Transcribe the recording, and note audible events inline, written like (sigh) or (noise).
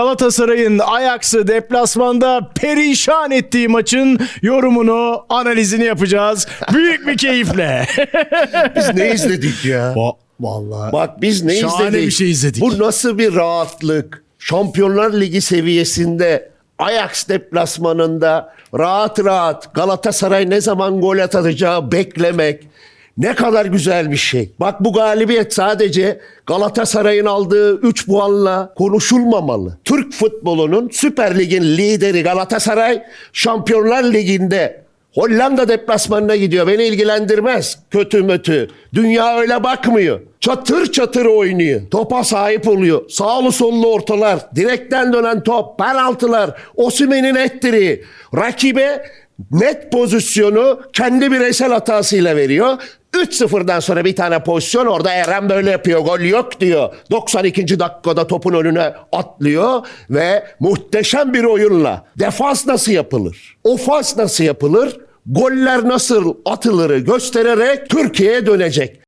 Galatasaray'ın Ajax'ı deplasmanda perişan ettiği maçın yorumunu, analizini yapacağız. Büyük bir keyifle. (laughs) Biz ne izledik ya? Va- Vallahi. Bak biz ne Şahane izledik? bir şey izledik. Bu nasıl bir rahatlık? Şampiyonlar Ligi seviyesinde Ajax deplasmanında rahat rahat Galatasaray ne zaman gol atacağı beklemek ne kadar güzel bir şey. Bak bu galibiyet sadece Galatasaray'ın aldığı 3 puanla konuşulmamalı. Türk futbolunun Süper Lig'in lideri Galatasaray Şampiyonlar Ligi'nde Hollanda deplasmanına gidiyor. Beni ilgilendirmez. Kötü mötü. Dünya öyle bakmıyor. Çatır çatır oynuyor. Topa sahip oluyor. Sağlı sollu ortalar. Direkten dönen top. Penaltılar. Osimhen'in ettiriği. Rakibe net pozisyonu kendi bireysel hatasıyla veriyor. 3-0'dan sonra bir tane pozisyon orada Eren böyle yapıyor gol yok diyor. 92. dakikada topun önüne atlıyor ve muhteşem bir oyunla defans nasıl yapılır? Ofans nasıl yapılır? Goller nasıl atılırı göstererek Türkiye'ye dönecek.